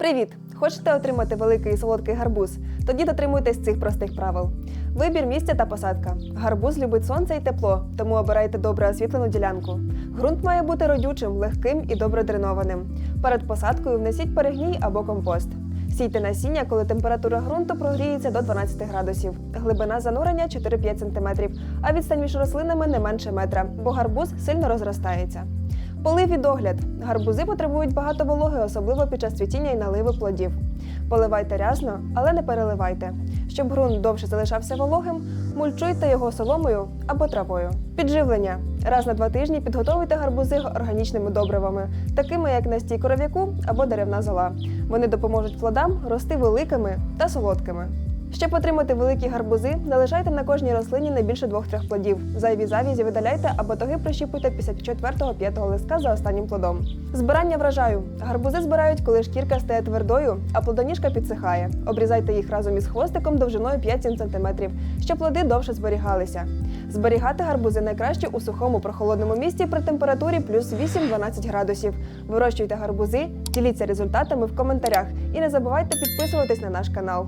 Привіт! Хочете отримати великий і солодкий гарбуз? Тоді дотримуйтесь цих простих правил. Вибір місця та посадка. Гарбуз любить сонце і тепло, тому обирайте добре освітлену ділянку. Ґрунт має бути родючим, легким і добре дренованим. Перед посадкою внесіть перегній або компост. Сійте насіння, коли температура ґрунту прогріється до 12 градусів. Глибина занурення 4-5 см, а відстань між рослинами не менше метра, бо гарбуз сильно розростається. Полив і догляд. Гарбузи потребують багато вологи, особливо під час цвітіння і наливу плодів. Поливайте рясно, але не переливайте. Щоб ґрунт довше залишався вологим, мульчуйте його соломою або травою. Підживлення. Раз на два тижні підготовуйте гарбузи органічними добривами, такими як настій коров'яку або деревна зола. Вони допоможуть плодам рости великими та солодкими. Щоб отримати великі гарбузи, налишайте на кожній рослині не більше двох-трьох плодів. Зайві завізі видаляйте, а батоги прищіпуйте після 4-5 листка за останнім плодом. Збирання врожаю. Гарбузи збирають, коли шкірка стає твердою, а плодоніжка підсихає. Обрізайте їх разом із хвостиком довжиною 5-7 см, щоб плоди довше зберігалися. Зберігати гарбузи найкраще у сухому прохолодному місці при температурі плюс 8-12 градусів. Вирощуйте гарбузи, діліться результатами в коментарях і не забувайте підписуватись на наш канал.